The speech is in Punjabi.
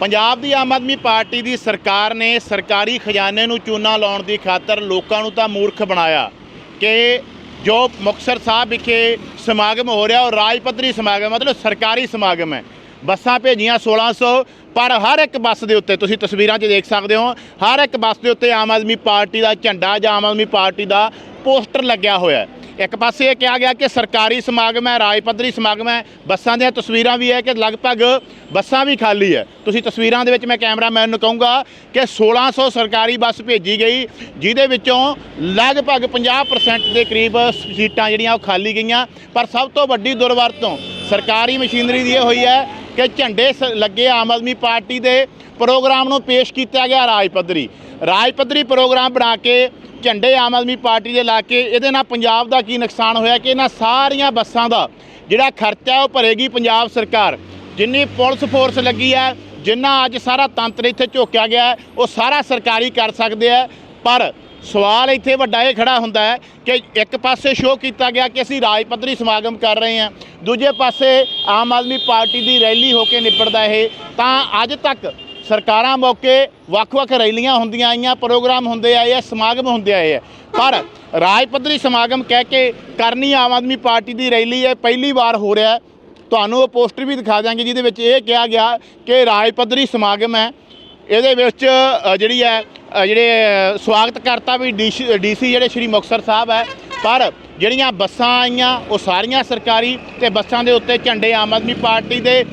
ਪੰਜਾਬ ਦੀ ਆਮ ਆਦਮੀ ਪਾਰਟੀ ਦੀ ਸਰਕਾਰ ਨੇ ਸਰਕਾਰੀ ਖਜ਼ਾਨੇ ਨੂੰ ਚੂਨਾ ਲਾਉਣ ਦੀ ਖਾਤਰ ਲੋਕਾਂ ਨੂੰ ਤਾਂ ਮੂਰਖ ਬਣਾਇਆ ਕਿ ਜੋ ਮੁਕਤਸਰ ਸਾਹਿਬ ਵਿਖੇ ਸਮਾਗਮ ਹੋ ਰਿਹਾ ਉਹ ਰਾਜ ਪੱਧਰੀ ਸਮਾਗਮ ਮਤਲਬ ਸਰਕਾਰੀ ਸਮਾਗਮ ਹੈ। ਬੱਸਾਂ ਭੇਜੀਆਂ 1600 ਪਰ ਹਰ ਇੱਕ ਬੱਸ ਦੇ ਉੱਤੇ, ਤੁਸੀਂ ਤਸਵੀਰਾਂ 'ਚ ਦੇਖ ਸਕਦੇ ਹੋ, ਹਰ ਇੱਕ ਬੱਸ ਦੇ ਉੱਤੇ ਆਮ ਆਦਮੀ ਪਾਰਟੀ ਦਾ ਝੰਡਾ ਜਾਂ ਆਮ ਆਦਮੀ ਪਾਰਟੀ ਦਾ ਪੋਸਟਰ ਲੱਗਿਆ ਹੋਇਆ ਹੈ। ਇੱਕ ਪਾਸੇ ਇਹ ਕਿਹਾ ਗਿਆ ਕਿ ਸਰਕਾਰੀ ਸਮਾਗਮ ਹੈ ਰਾਜ ਪੱਧਰੀ ਸਮਾਗਮ ਹੈ। ਬੱਸਾਂ ਦੀਆਂ ਤਸਵੀਰਾਂ ਵੀ ਹੈ ਕਿ ਲਗਭਗ ਬੱਸਾਂ ਵੀ ਖਾਲੀ ਹੈ। ਤੁਸੀਂ ਤਸਵੀਰਾਂ ਦੇ ਵਿੱਚ ਮੈਂ ਕੈਮਰਾਮੈਨ ਨੂੰ ਕਹੂੰਗਾ ਕਿ 1600 ਸਰਕਾਰੀ ਬੱਸ ਭੇਜੀ ਗਈ, ਜਿਹਦੇ ਵਿੱਚੋਂ ਲਗਭਗ 50% ਦੇ ਕਰੀਬ ਸੀਟਾਂ ਜਿਹੜੀਆਂ ਉਹ ਖਾਲੀ ਗਈਆਂ। ਪਰ ਸਭ ਤੋਂ ਵੱਡੀ ਦੁਰਵਰਤੋਂ ਸਰਕਾਰੀ ਮਸ਼ੀਨਰੀ ਦੀ ਇਹ ਹੋਈ ਹੈ ਕਿ ਝੰਡੇ ਸ- ਲੱਗੇ ਆਮ ਆਦਮੀ ਪਾਰਟੀ ਦੇ ਪ੍ਰੋਗਰਾਮ ਨੂੰ ਪੇਸ਼ ਕੀਤਾ ਗਿਆ ਰਾਜ ਪੱਧਰੀ ਰਾਜ ਪੱਧਰੀ ਪ੍ਰੋਗਰਾਮ ਬਣਾ ਕੇ ਝੰਡੇ ਆਮ ਆਦਮੀ ਪਾਰਟੀ ਦੇ ਲਾ ਕੇ ਇਹਦੇ ਨਾਲ ਪੰਜਾਬ ਦਾ ਕੀ ਨੁਕਸਾਨ ਹੋਇਆ ਕਿ ਇਹਨਾਂ ਸਾਰੀਆਂ ਬੱਸਾਂ ਦਾ ਜਿਹੜਾ ਖਰਚਾ ਉਹ ਭਰੇਗੀ ਪੰਜਾਬ ਸਰਕਾਰ। ਜਿੰਨੀ ਪੁਲਿਸ ਫੋਰਸ ਲੱਗੀ ਹੈ, ਜਿੰਨਾ ਅੱਜ ਸਾਰਾ ਤੰਤਰ ਇੱਥੇ ਝੋਕਿਆ ਗਿਆ ਉਹ ਸਾਰਾ ਸਰਕਾਰੀ ਕਰ ਸਕਦੇ ਆ ਪਰ ਸਵਾਲ ਇੱਥੇ ਵੱਡਾ ਇਹ ਖੜਾ ਹੁੰਦਾ ਹੈ ਕਿ ਇੱਕ ਪਾਸੇ ਸ਼ੋਅ ਕੀਤਾ ਗਿਆ ਕਿ ਅਸੀਂ ਰਾਜ ਪੱਧਰੀ ਸਮਾਗਮ ਕਰ ਰਹੇ ਹਾਂ, ਦੂਜੇ ਪਾਸੇ ਆਮ ਆਦਮੀ ਪਾਰਟੀ ਦੀ ਰੈਲੀ ਹੋ ਕੇ ਨਿਬੜਦਾ ਇਹ, ਤਾਂ ਅੱਜ ਤੱਕ ਸਰਕਾਰਾਂ ਮੌਕੇ ਵੱਖ-ਵੱਖ ਰੈਲੀਆਂ ਹੁੰਦੀਆਂ ਆਈਆਂ, ਪ੍ਰੋਗਰਾਮ ਹੁੰਦੇ ਆਏ ਆ, ਸਮਾਗਮ ਹੁੰਦੇ ਆਏ ਆ। ਪਰ ਰਾਜ ਪੱਧਰੀ ਸਮਾਗਮ ਕਹਿ ਕੇ ਕਰਨੀ ਆਮ ਆਦਮੀ ਪਾਰਟੀ ਦੀ ਰੈਲੀ ਹੈ ਪਹਿਲੀ ਵਾਰ ਹੋ ਰਿਹਾ ਤੁਹਾਨੂੰ ਉਹ ਪੋਸਟਰ ਵੀ ਦਿਖਾ ਦਾਂਗੇ ਜਿਹਦੇ ਵਿੱਚ ਇਹ ਕਿਹਾ ਗਿਆ ਕਿ ਰਾਜ ਪੱਧਰੀ ਸਮਾਗਮ ਹੈ। ਇਹਦੇ ਵਿੱਚ ਜਿਹੜੀ ਹੈ ਅ, ਜਿਹੜੇ ਅ, ਸਵਾਗਤ ਕਰਤਾ ਵੀ ਡੀਸੀ ਜਿਹੜੇ ਸ਼੍ਰੀ ਮੁਕਤਸਰ ਸਾਹਿਬ ਹੈ। ਪਰ ਜਿਹੜੀਆਂ ਬੱਸਾਂ ਆਈਆਂ ਉਹ ਸਾਰੀਆਂ ਸਰਕਾਰੀ ਤੇ ਬੱਸਾਂ ਦੇ ਉੱਤੇ ਝੰਡੇ ਆਮ ਆਦਮੀ ਪਾਰਟੀ ਦੇ